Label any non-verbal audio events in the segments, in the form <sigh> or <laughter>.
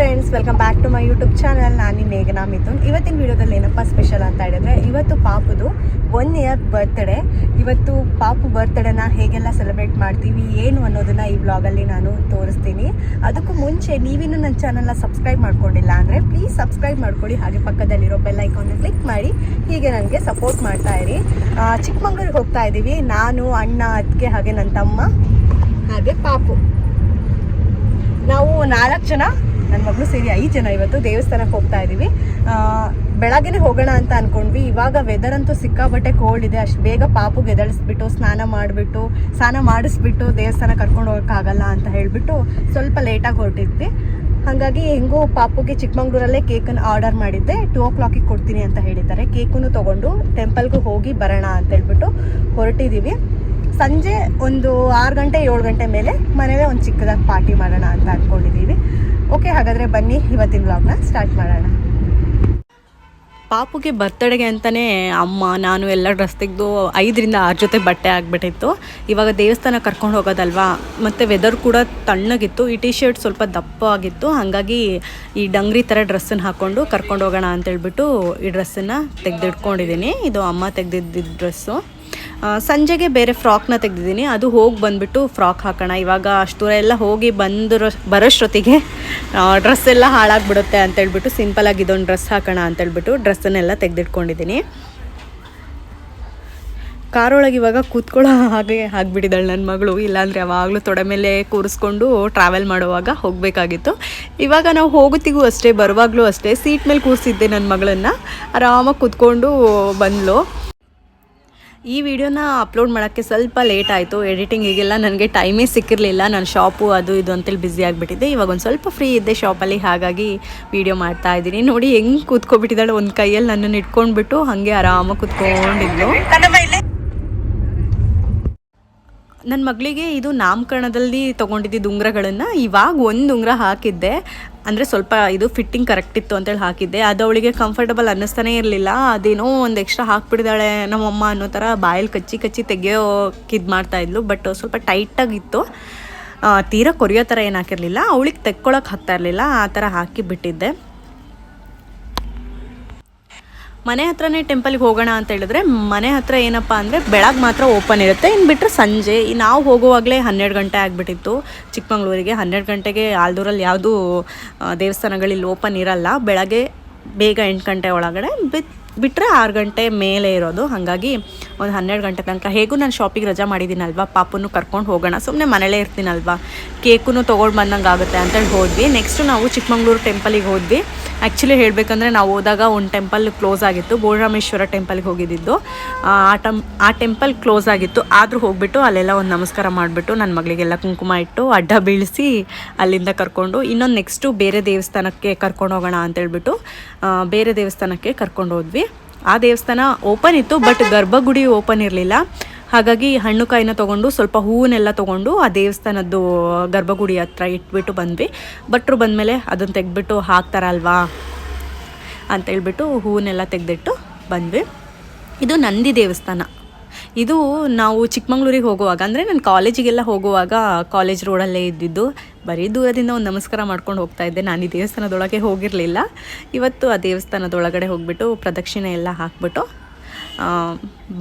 Friends welcome back to my YouTube channel ನಾನು ಮೇಘನಾ ಮಿಥುನ್. ಇವತ್ತಿನ ವಿಡಿಯೋದಲ್ಲಿ ಏನಪ್ಪ ಸ್ಪೆಷಲ್ ಅಂತ ಹೇಳಿದ್ರೆ, ಇವತ್ತು ಪಾಪುದು ಒನ್ ಇಯರ್ ಬರ್ತ್ಡೇ ಇವತ್ತು ಪಾಪು ಬರ್ತ್ಡೇನ ಹೇಗೆಲ್ಲ ಸೆಲೆಬ್ರೇಟ್ ಮಾಡ್ತೀವಿ, ಏನು ಅನ್ನೋದನ್ನ ಈ ವ್ಲಾಗಲ್ಲಿ ನಾನು ತೋರಿಸ್ತೀನಿ. ಅದಕ್ಕೂ ಮುಂಚೆ ನೀವಿನ್ನೂ ನನ್ನ ಚಾನಲ್ನ ಸಬ್ಸ್ಕ್ರೈಬ್ ಮಾಡ್ಕೊಂಡಿಲ್ಲ ಅಂದರೆ ಪ್ಲೀಸ್ ಸಬ್ಸ್ಕ್ರೈಬ್ ಮಾಡ್ಕೊಳ್ಳಿ. ಹಾಗೆ ಪಕ್ಕದಲ್ಲಿರೋ ಬೆಲ್ ಐಕಾನ್ನ ಕ್ಲಿಕ್ ಮಾಡಿ. ಹೀಗೆ ನನಗೆ ಸಪೋರ್ಟ್ ಮಾಡ್ತಾ ಇರಿ. ಚಿಕ್ಕಮಂಗ್ಳೂರಿಗೆ ಹೋಗ್ತಾ ಇದ್ದೀವಿ ನಾನು, ಅಣ್ಣ ಅದಕ್ಕೆ ಹಾಗೆ ನನ್ನ ತಮ್ಮ, ಹಾಗೆ ಪಾಪು. ನಾವು ನಾಲ್ಕು ಜನ ನನ್ನ ಮಗಳು ಸೇರಿ ಐದು ಜನ ಇವತ್ತು ದೇವಸ್ಥಾನಕ್ಕೆ ಹೋಗ್ತಾ ಇದ್ದೀವಿ. ಬೆಳಗ್ಗೆ ಹೋಗೋಣ ಅಂತ ಅನ್ಕೊಂಡ್ವಿ. ಇವಾಗ ವೆದರ್ ಅಂತೂ ಸಿಕ್ಕಾಬಟ್ಟೆ ಕೋಲ್ಡ್ ಇದೆ. ಅಷ್ಟು ಬೇಗ ಪಾಪುಗೆ ಎದಳಿಸ್ಬಿಟ್ಟು ಸ್ನಾನ ಮಾಡಿಬಿಟ್ಟು, ಸ್ನಾನ ಮಾಡಿಸ್ಬಿಟ್ಟು ದೇವಸ್ಥಾನ ಕರ್ಕೊಂಡು ಹೋಗೋಕ್ಕಾಗಲ್ಲ ಅಂತ ಹೇಳಿಬಿಟ್ಟು ಸ್ವಲ್ಪ ಲೇಟಾಗಿ ಹೊರಟಿದ್ವಿ. ಹಾಗಾಗಿ ಹೆಂಗೂ ಪಾಪುಗೆ ಚಿಕ್ಕಮಂಗ್ಳೂರಲ್ಲೇ ಕೇಕನ್ನು ಆರ್ಡರ್ ಮಾಡಿದ್ದೆ. ಟೂ ಓ ಕ್ಲಾಕಿಗೆ ಕೊಡ್ತೀನಿ ಅಂತ ಹೇಳಿದ್ದಾರೆ. ಕೇಕನ್ನು ತೊಗೊಂಡು ಟೆಂಪಲ್ಗೂ ಹೋಗಿ ಬರೋಣ ಅಂತ ಹೇಳ್ಬಿಟ್ಟು ಹೊರಟಿದ್ದೀವಿ. ಸಂಜೆ ಒಂದು ಆರು ಗಂಟೆ ಏಳು ಗಂಟೆ ಮೇಲೆ ಮನೇಲೆ ಒಂದು ಚಿಕ್ಕದಾಗಿ ಪಾರ್ಟಿ ಮಾಡೋಣ ಅಂತ ಅಂದ್ಕೊಂಡಿದ್ದೀವಿ ಓಕೆ ಹಾಗಾದರೆ ಬನ್ನಿ, ಇವತ್ತಿನ ವ್ಲಾಗ್ನ ಸ್ಟಾರ್ಟ್ ಮಾಡೋಣ. ಪಾಪುಗೆ ಬರ್ತಡೆಗೆ ಅಂತಲೇ ಅಮ್ಮ, ನಾನು ಎಲ್ಲ ಡ್ರೆಸ್ ತೆಗೆದು ಐದರಿಂದ ಆರು ಜೊತೆ ಬಟ್ಟೆ ಆಗಿಬಿಟ್ಟಿತ್ತು ಇವಾಗ ದೇವಸ್ಥಾನ ಕರ್ಕೊಂಡು ಹೋಗೋದಲ್ವಾ? ಮತ್ತು ವೆದರ್ ಕೂಡ ತಣ್ಣಗಿತ್ತು. ಈ ಟಿ ಶರ್ಟ್ ಸ್ವಲ್ಪ ದಪ್ಪ ಆಗಿತ್ತು. ಹಾಗಾಗಿ ಈ ಡಂಗ್ರಿ ಥರ ಡ್ರೆಸ್ಸನ್ನು ಹಾಕ್ಕೊಂಡು ಕರ್ಕೊಂಡು ಹೋಗೋಣ ಅಂತೇಳ್ಬಿಟ್ಟು ಈ ಡ್ರೆಸ್ಸನ್ನು ತೆಗೆದಿಟ್ಕೊಂಡಿದ್ದೀನಿ. ಇದು ಅಮ್ಮ ತೆಗೆದಿದ್ದ ಡ್ರೆಸ್ಸು ಸಂಜೆಗೆ ಬೇರೆ ಫ್ರಾಕ್ನ ತೆಗೆದಿದ್ದೀನಿ. ಅದು ಹೋಗಿ ಬಂದುಬಿಟ್ಟು ಫ್ರಾಕ್ ಹಾಕೋಣ. ಇವಾಗ ಅಷ್ಟು ಎಲ್ಲ ಹೋಗಿ ಬಂದಿರೋ ಬರೋಷ್ಟೊತ್ತಿಗೆ ಡ್ರೆಸ್ ಎಲ್ಲ ಹಾಳಾಗ್ಬಿಡುತ್ತೆ ಅಂತೇಳ್ಬಿಟ್ಟು ಸಿಂಪಲಾಗಿ ಇದೊಂದು ಡ್ರೆಸ್ ಹಾಕೋಣ ಅಂತೇಳ್ಬಿಟ್ಟು ಡ್ರೆಸ್ಸನ್ನೆಲ್ಲ ತೆಗೆದಿಟ್ಕೊಂಡಿದ್ದೀನಿ. ಕಾರೊಳಗೆ ಇವಾಗ ಕೂತ್ಕೊಳ್ಳೋ ಹಾಗೆ ಆಗಿಬಿಟ್ಟಿದ್ದಾಳೆ ನನ್ನ ಮಗಳು. ಇಲ್ಲಾಂದರೆ ಯಾವಾಗಲೂ ತೊಡೆ ಮೇಲೆ ಕೂರಿಸ್ಕೊಂಡು ಟ್ರಾವೆಲ್ ಮಾಡುವಾಗ ಹೋಗಬೇಕಾಗಿತ್ತು. ಇವಾಗ ನಾವು ಹೋಗುತ್ತಿಗೂ ಅಷ್ಟೇ, ಬರುವಾಗಲೂ ಅಷ್ಟೇ ಸೀಟ್ ಮೇಲೆ ಕೂರಿಸಿದ್ದೆ ನನ್ನ ಮಗಳನ್ನು. ಆರಾಮಾಗಿ ಕೂತ್ಕೊಂಡು ಬಂದ್ಲು. ಈ ವಿಡಿಯೋನ ಅಪ್ಲೋಡ್ ಮಾಡೋಕ್ಕೆ ಸ್ವಲ್ಪ ಲೇಟ್ ಆಯಿತು. ಎಡಿಟಿಂಗಿಗೆಲ್ಲ ನನಗೆ ಟೈಮೇ ಸಿಕ್ಕಿರಲಿಲ್ಲ. ನಾನು ಶಾಪು ಅದು ಇದು ಅಂತೇಳಿ ಬ್ಯುಸಿ ಆಗಿಬಿಟ್ಟಿದ್ದೆ. ಇವಾಗ ಒಂದು ಸ್ವಲ್ಪ ಫ್ರೀ ಇದ್ದೆ ಶಾಪಲ್ಲಿ. ಹಾಗಾಗಿ ವಿಡಿಯೋ ಮಾಡ್ತಾ ಇದ್ದೀನಿ. ನೋಡಿ ಹೆಂಗೆ ಕೂತ್ಕೊಬಿಟ್ಟಿದ್ದಾಳೆ. ಒಂದು ಕೈಯಲ್ಲಿ ನನ್ನನ್ನು ಇಟ್ಕೊಂಡ್ಬಿಟ್ಟು ಹಾಗೆ ಆರಾಮಾಗಿ ಕೂತ್ಕೊಂಡಿದ್ಲು. ನನ್ನ ಮಗಳಿಗೆ ಇದು ನಾಮಕರಣದಲ್ಲಿ ತೊಗೊಂಡಿದ್ದಿದ್ದು ಉಂಗ್ರಗಳನ್ನು ಇವಾಗ ಒಂದು ಉಂಗ್ರ ಹಾಕಿದ್ದೆ. ಅಂದರೆ ಸ್ವಲ್ಪ ಇದು ಫಿಟ್ಟಿಂಗ್ ಕರೆಕ್ಟ್ ಇತ್ತು ಅಂತೇಳಿ ಹಾಕಿದ್ದೆ. ಅದು ಅವಳಿಗೆ ಕಂಫರ್ಟಬಲ್ ಅನ್ನಿಸ್ತಾನೆ ಇರಲಿಲ್ಲ. ಅದೇನೋ ಒಂದು ಎಕ್ಸ್ಟ್ರಾ ಹಾಕ್ಬಿಟ್ಟಿದ್ದಾಳೆ ನಮ್ಮಮ್ಮ ಅನ್ನೋ ಥರ ಬಾಯಲ್ಲಿ ಕಚ್ಚಿ ಕಚ್ಚಿ ತೆಗಿಯೋಕೆ ಇದು ಮಾಡ್ತಾಯಿದ್ಲು ಬಟ್ ಸ್ವಲ್ಪ ಟೈಟಾಗಿತ್ತು ತೀರಾ ಕೊರಿಯೋ ಥರ ಏನು ಹಾಕಿರಲಿಲ್ಲ. ಅವಳಿಗೆ ತೆಕ್ಕೊಳಕ್ಕೆ ಹಾಕ್ತಾ ಇರಲಿಲ್ಲ. ಆ ಥರ ಹಾಕಿ ಬಿಟ್ಟಿದ್ದೆ. ಮನೆ ಹತ್ರನೇ ಟೆಂಪಲ್ಗೆ ಹೋಗೋಣ ಅಂತ ಹೇಳಿದ್ರೆ ಮನೆ ಹತ್ರ ಏನಪ್ಪ ಅಂದರೆ ಬೆಳಗ್ಗೆ ಮಾತ್ರ ಓಪನ್ ಇರುತ್ತೆ. ಇನ್ನು ಬಿಟ್ಟರೆ ಸಂಜೆ ನಾವು ಹೋಗುವಾಗಲೇ ಹನ್ನೆರಡು ಗಂಟೆ ಆಗಿಬಿಟ್ಟಿತ್ತು. ಚಿಕ್ಕಮಂಗ್ಳೂರಿಗೆ ಹನ್ನೆರಡು ಗಂಟೆಗೆ ಆಲ್ದೂರಲ್ಲಿ ಯಾವುದೂ ದೇವಸ್ಥಾನಗಳಿಲ್ಲಿ ಓಪನ್ ಇರಲ್ಲ. ಬೆಳಗ್ಗೆ ಬೇಗ ಎಂಟು ಗಂಟೆ ಒಳಗಡೆ ಬಿತ್ ಬಿಟ್ಟರೆ ಆರು ಗಂಟೆ ಮೇಲೆ ಇರೋದು. ಹಾಗಾಗಿ ಒಂದು ಹನ್ನೆರಡು ಗಂಟೆ ತನಕ ಹೇಗೂ ನಾನು ಶಾಪಿಗೆ ರಜಾ ಮಾಡಿದ್ದೀನಲ್ವಾ? ಪಾಪನ್ನು ಕರ್ಕೊಂಡು ಹೋಗೋಣ. ಸುಮ್ಮನೆ ಮನೇಲೇ ಇರ್ತೀನಲ್ವಾ? ಕೇಕೂ ತೊಗೊಂಡು ಬಂದಂಗೆ ಆಗುತ್ತೆ ಅಂತೇಳಿ ಹೋದ್ವಿ. ನೆಕ್ಸ್ಟು ನಾವು ಚಿಕ್ಕಮಂಗ್ಳೂರು ಟೆಂಪಲಿಗೆ ಹೋದ್ವಿ. ಆ್ಯಕ್ಚುಲಿ ಹೇಳಬೇಕಂದ್ರೆ ನಾವು ಹೋದಾಗ ಒಂದು ಟೆಂಪಲ್ ಕ್ಲೋಸ್ ಆಗಿತ್ತು. ಬೋಳರಾಮೇಶ್ವರ ಟೆಂಪಲ್ಗೆ ಹೋಗಿದ್ದಿದ್ದು. ಆ ಟಮ್, ಆ ಟೆಂಪಲ್ ಕ್ಲೋಸ್ ಆಗಿತ್ತು. ಆದರೂ ಹೋಗ್ಬಿಟ್ಟು ಅಲ್ಲೆಲ್ಲ ಒಂದು ನಮಸ್ಕಾರ ಮಾಡಿಬಿಟ್ಟು ನನ್ನ ಮಗಳಿಗೆಲ್ಲ ಕುಂಕುಮ ಇಟ್ಟು ಅಡ್ಡ ಬೀಳಿಸಿ ಅಲ್ಲಿಂದ ಕರ್ಕೊಂಡು ಇನ್ನೊಂದು ನೆಕ್ಸ್ಟು ಬೇರೆ ದೇವಸ್ಥಾನಕ್ಕೆ ಕರ್ಕೊಂಡು ಹೋಗೋಣ ಅಂತೇಳ್ಬಿಟ್ಟು ಬೇರೆ ದೇವಸ್ಥಾನಕ್ಕೆ ಕರ್ಕೊಂಡು ಹೋದ್ವಿ. ಆ ದೇವಸ್ಥಾನ ಓಪನ್ ಇತ್ತು, ಬಟ್ ಗರ್ಭಗುಡಿ ಓಪನ್ ಇರಲಿಲ್ಲ. ಹಾಗಾಗಿ ಹಣ್ಣು ಕಾಯಿನ ತೊಗೊಂಡು, ಸ್ವಲ್ಪ ಹೂವನ್ನೆಲ್ಲ ತೊಗೊಂಡು ಆ ದೇವಸ್ಥಾನದ್ದು ಗರ್ಭಗುಡಿ ಹತ್ರ ಇಟ್ಬಿಟ್ಟು ಬಂದ್ವಿ. ಭಟ್ರು ಬಂದಮೇಲೆ ಅದನ್ನು ತೆಗೆದ್ಬಿಟ್ಟು ಹಾಕ್ತಾರಲ್ವಾ ಅಂತೇಳ್ಬಿಟ್ಟು ಹೂವನ್ನೆಲ್ಲ ತೆಗೆದಿಟ್ಟು ಬಂದ್ವಿ. ಇದು ನಂದಿ ದೇವಸ್ಥಾನ. ಇದು ನಾವು ಚಿಕ್ಕಮಂಗ್ಳೂರಿಗೆ ಹೋಗುವಾಗ, ಅಂದರೆ ನಾನು ಕಾಲೇಜಿಗೆಲ್ಲ ಹೋಗುವಾಗ ಕಾಲೇಜ್ ರೋಡಲ್ಲೇ ಇದ್ದಿದ್ದು. ಬರೀ ದೂರದಿಂದ ಒಂದು ನಮಸ್ಕಾರ ಮಾಡ್ಕೊಂಡು ಹೋಗ್ತಾ ಇದ್ದೆ. ನಾನು ಈ ದೇವಸ್ಥಾನದೊಳಗೆ ಹೋಗಿರಲಿಲ್ಲ. ಇವತ್ತು ಆ ದೇವಸ್ಥಾನದೊಳಗಡೆ ಹೋಗ್ಬಿಟ್ಟು ಪ್ರದಕ್ಷಿಣೆ ಎಲ್ಲ ಹಾಕ್ಬಿಟ್ಟು